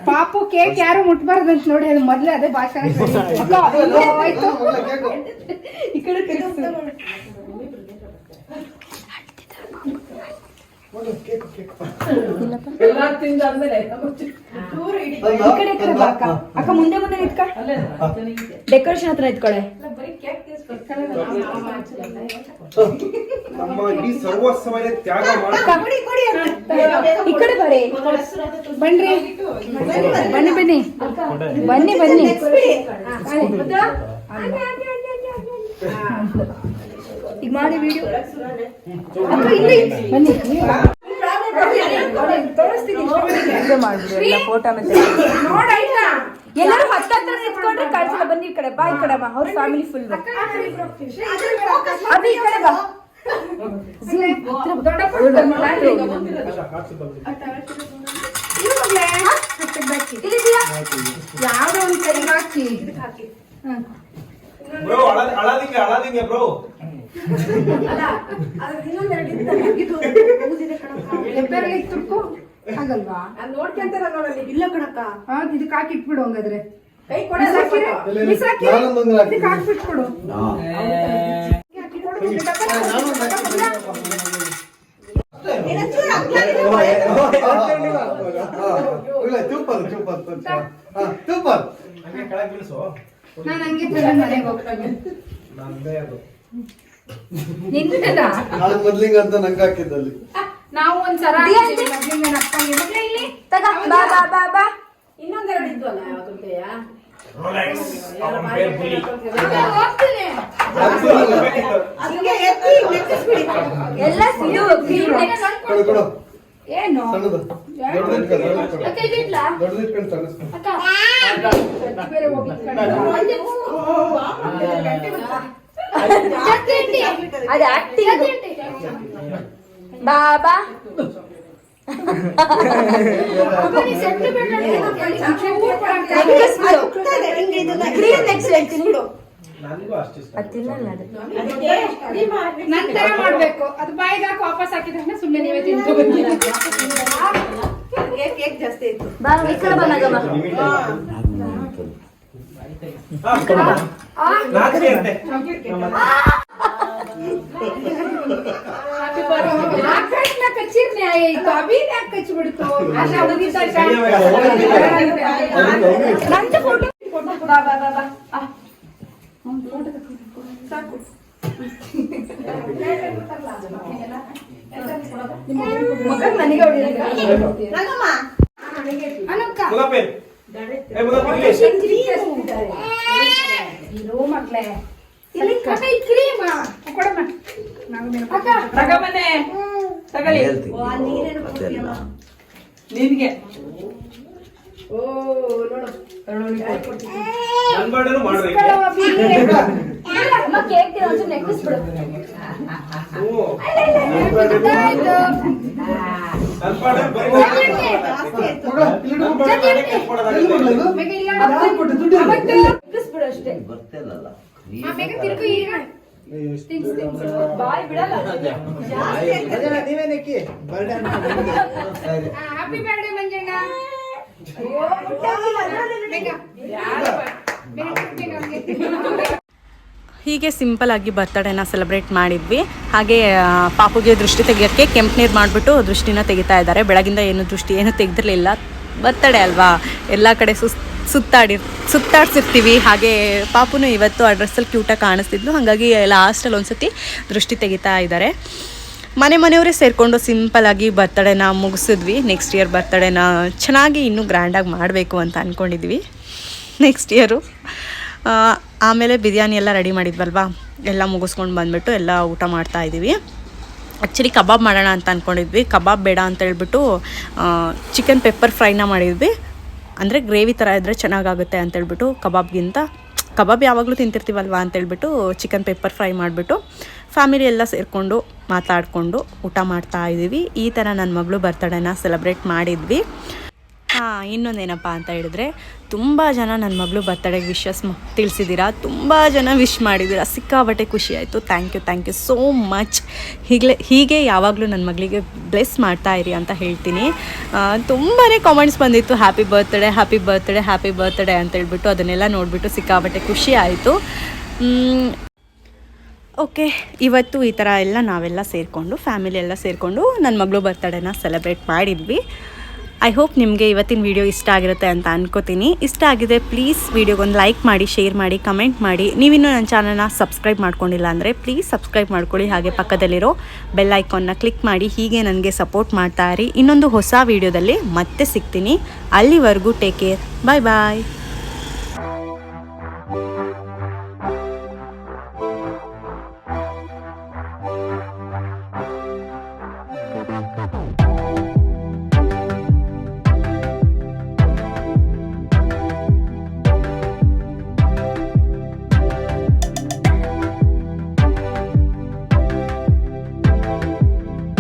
ಪಾಪು ಕೇಕ್ ಯಾರು ಮುಟ್ಬಾರ್ದಂತ ನೋಡಿ ಅದು ಮೊದಲೇ ಅದೇ ಭಾಷಣ. <laughs> ಈ ಕಡೆ ಕಡೆ ಬಾ ಅಕ್ಕ ಅಕ್ಕ ಮುಂದೆ ಮುಂದೆ ನಿಂತ್ಕ. ಡೆಕೋರೇಷನ್ ಹತ್ರ ಮಾಡಿ ಈ ಕಡೆ ಬರೀ. ಬನ್ರಿ. ಬನ್ನಿ ಬನ್ನಿ. ಬನ್ನಿ ಬನ್ನಿ. ಈಗ ಮಾಡಿ ವಿಡಿಯೋ ಎಲ್ಲರೂ ಹತ್ತತ್ರ ನಿಂತ್ಕೊಂಡ್ರೆ ಕಳ್ಸಲ್ಲ ಬನ್ನಿ ಈ ಕಡೆ ಬಾ ಈ ಕಡೆ ಬಾ ಅವ್ರ ಫ್ಯಾಮಿಲಿ ಫುಲ್ ಅಭಿ ಈ ಕಡೆ ಬಾ ಯಾವ್ದೋ ಒಂದ್ ಕೈ ಹಾಕಿ ಬ್ರೋ ಅಳದಿಂಗೆ ಅಳದಿಂಗೆ ಬ್ರೋ ಆಗಲ್ವಾ ನೋಡ್ಕೊಂತಾರ ನೋಡಲ್ಲಿ ಇಲ್ಲ ಕಣಕ್ಕ ಹಾ ಇದಕ್ಕೆ ಹಾಕಿ ಇಟ್ಬಿಡು ಹಂಗಾದ್ರೆ. ಕೈ ಕೊಡ. ನಾನು ಹಂಗೆ ತಂದು ಮನೆಗೆ ಹೋಗ್ತಾನೆ. ನಂದೇ ಅದು. ನಿಂತದ ನಾನು ಮೊದ್ಲಿಂಗ ಅಂತ ನಂಗೆ ಹಾಕಿದ್ದಲ್ಲಿ. ನಾವು ಒಂದ್ ಸರ ಇಲ್ಲಿ. ತಗ ಬಾ ಬಾ ಬಾ ಬಾ. ಇನ್ನೊಂದೆರಡು ಎಲ್ಲ ಸಿಡು ಏನು? ತಿನ್ನಲ್ಲ ನಂತರ ಮಾಡ್ಬೇಕು ಅದು ಬಾಯಿಗೆ ವಾಪಸ್ ಹಾಕಿದ್ರೆ ಸುಮ್ಮನೆ ನೀವೇ ತಿನ್ಕೊ ಬಂದಿಲ್ಲ ಬಾ ಈ ಕಡೆ ಬಾ ನಗಮ್ಮ ಹಾ, ಕೊಡು. ನಾಚಿಕೆ ಅಂತೆ ಆಕಾಶನ ಕಚ್ಚಿರ್ ನ್ಯಾಯ ನನಗೆ. ನನ್ ಬರ್ಡೇನು ಮಾಡ್ರಿ ಹ್ಯಾಪಿ ಬರ್ಡೇ ಮಂಜಣ್ಣ ಅಯ್ಯೋ ಅದ್ರಲ್ಲೇನು ಬೇಗ ಬೇಗ ಬೇಗ. ಹೀಗೆ ಆಗಿ ಬರ್ತಡೇನ ಸೆಲೆಬ್ರೇಟ್ ಮಾಡಿದ್ವಿ. ಹಾಗೆ ಪಾಪುಗೆ ದೃಷ್ಟಿ ತೆಗಿಯೋಕ್ಕೆ ಕೆಂಪು ನೀರು ಮಾಡಿಬಿಟ್ಟು ದೃಷ್ಟಿನ ತೆಗಿತಾ ಇದ್ದಾರೆ. ಬೆಳಗಿಂದ ಏನು ದೃಷ್ಟಿ ಏನು ತೆಗೆದಿರಲಿಲ್ಲ. ಬರ್ತಡೇ ಅಲ್ವಾ? ಎಲ್ಲ ಕಡೆ ಸುಸ್, ಸುತ್ತಾಡಿ, ಸುತ್ತಾಡ್ಸಿರ್ತೀವಿ. ಹಾಗೆ ಪಾಪುನು ಇವತ್ತು ಆ ಡ್ರೆಸ್ಸಲ್ಲಿ ಕ್ಯೂಟಾಗಿ ಕಾಣಿಸ್ತಿದ್ಲು. ಹಾಗಾಗಿ ಲಾಸ್ಟಲ್ಲಿ ಒಂದ್ಸತಿ ದೃಷ್ಟಿ ತೆಗಿತಾ ಇದ್ದಾರೆ. ಮನೆ ಮನೆಯವರೇ ಸೇರಿಕೊಂಡು ಸಿಂಪಲಾಗಿ ಬರ್ತಡೇನ ಮುಗಿಸಿದ್ವಿ. ನೆಕ್ಸ್ಟ್ ಇಯರ್ ಬರ್ತಡೇನ ಚೆನ್ನಾಗಿ ಇನ್ನೂ ಗ್ರ್ಯಾಂಡಾಗಿ ಮಾಡಬೇಕು ಅಂತ ಅಂದ್ಕೊಂಡಿದ್ವಿ ನೆಕ್ಸ್ಟ್ ಇಯರು ಆಮೇಲೆ ಬಿರಿಯಾನಿ ಎಲ್ಲ ರೆಡಿ ಮಾಡಿದ್ವಲ್ವಾ? ಎಲ್ಲ ಮುಗಿಸ್ಕೊಂಡು ಬಂದುಬಿಟ್ಟು ಎಲ್ಲ ಊಟ ಮಾಡ್ತಾ ಇದ್ದೀವಿ. ಆ್ಯಕ್ಚುಲಿ ಕಬಾಬ್ ಮಾಡೋಣ ಅಂತ ಅಂದ್ಕೊಂಡಿದ್ವಿ ಕಬಾಬ್ ಬೇಡ ಅಂತ ಹೇಳ್ಬಿಟ್ಟು ಚಿಕನ್ ಪೆಪ್ಪರ್ ಫ್ರೈನ ಮಾಡಿದ್ವಿ. ಅಂದರೆ ಗ್ರೇವಿ ಥರ ಇದ್ದರೆ ಚೆನ್ನಾಗಾಗುತ್ತೆ ಅಂತೇಳ್ಬಿಟ್ಟು ಕಬಾಬ್ಗಿಂತ. ಕಬಾಬ್ ಯಾವಾಗಲೂ ತಿಂತಿರ್ತೀವಲ್ವ ಅಂತೇಳ್ಬಿಟ್ಟು ಚಿಕನ್ ಪೆಪ್ಪರ್ ಫ್ರೈ ಮಾಡಿಬಿಟ್ಟು ಫ್ಯಾಮಿಲಿ ಎಲ್ಲ ಸೇರಿಕೊಂಡು ಮಾತಾಡಿಕೊಂಡು ಊಟ ಮಾಡ್ತಾ ಇದ್ದೀವಿ. ಈ ಥರ ನನ್ನ ಮಗಳು ಬರ್ತಡೇನ ಸೆಲೆಬ್ರೇಟ್ ಮಾಡಿದ್ವಿ. ಹಾಂ ಇನ್ನೊಂದೇನಪ್ಪ ಅಂತ ಹೇಳಿದ್ರೆ, ತುಂಬ ಜನ ನನ್ನ ಮಗಳು ಬರ್ತ್ಡೇ ವಿಶಸ್ ತಿಳಿಸಿದ್ದೀರಾ ತುಂಬ ಜನ ವಿಶ್ ಮಾಡಿದ್ದೀರಾ ಸಿಕ್ಕಾಬಟ್ಟೆ ಖುಷಿ ಆಯಿತು. Thank you thank you so much ಹೀಗೆ ಹೀಗೆ ಯಾವಾಗಲೂ ನನ್ನ ಮಗಳಿಗೆ ಬ್ಲೆಸ್ ಮಾಡ್ತಾ ಇರಿ ಅಂತ ಹೇಳ್ತೀನಿ. ತುಂಬಾ ಕಾಮೆಂಟ್ಸ್ ಬಂದಿತ್ತು happy birthday happy birthday happy birthday ಅಂತ ಹೇಳ್ಬಿಟ್ಟು ಅದನ್ನೆಲ್ಲ ನೋಡಿಬಿಟ್ಟು ಸಿಕ್ಕಾಬಟ್ಟೆ ಖುಷಿ ಆಯಿತು. ಓಕೆ, ಇವತ್ತು ಈ ಥರ ಎಲ್ಲ ನಾವೆಲ್ಲ ಸೇರಿಕೊಂಡು ಫ್ಯಾಮಿಲಿ ಎಲ್ಲ ಸೇರಿಕೊಂಡು ನನ್ನ ಮಗಳು ಬರ್ತಡೇನ ಸೆಲೆಬ್ರೇಟ್ ಮಾಡಿದ್ವಿ. ಐ ಹೋಪ್ ನಿಮಗೆ ಇವತ್ತಿನ ವಿಡಿಯೋ ಇಷ್ಟ ಆಗಿರುತ್ತೆ ಅಂತ ಅನ್ಕೋತೀನಿ. ಇಷ್ಟ ಆಗಿದೆ ಪ್ಲೀಸ್ ವಿಡಿಯೋಗೊಂದು ಲೈಕ್ ಮಾಡಿ ಶೇರ್ ಮಾಡಿ ಕಮೆಂಟ್ ಮಾಡಿ. ನೀವಿನ್ನೂ ನನ್ನ ಚಾನಲ್ನ ಸಬ್ಸ್ಕ್ರೈಬ್ ಮಾಡ್ಕೊಂಡಿಲ್ಲ ಅಂದರೆ ಪ್ಲೀಸ್ ಸಬ್ಸ್ಕ್ರೈಬ್ ಮಾಡ್ಕೊಳ್ಳಿ. ಹಾಗೆ ಪಕ್ಕದಲ್ಲಿರೋ ಬೆಲ್ ಐಕಾನ್ನ ಕ್ಲಿಕ್ ಮಾಡಿ, ಹೀಗೆ ನನಗೆ ಸಪೋರ್ಟ್ ಮಾಡ್ತಾ ಇರಿ. ಇನ್ನೊಂದು ಹೊಸ ವಿಡಿಯೋದಲ್ಲಿ ಮತ್ತೆ ಸಿಗ್ತೀನಿ. ಅಲ್ಲಿವರೆಗೂ ಟೇಕ್ ಕೇರ್ ಬಾಯ್ ಬಾಯ್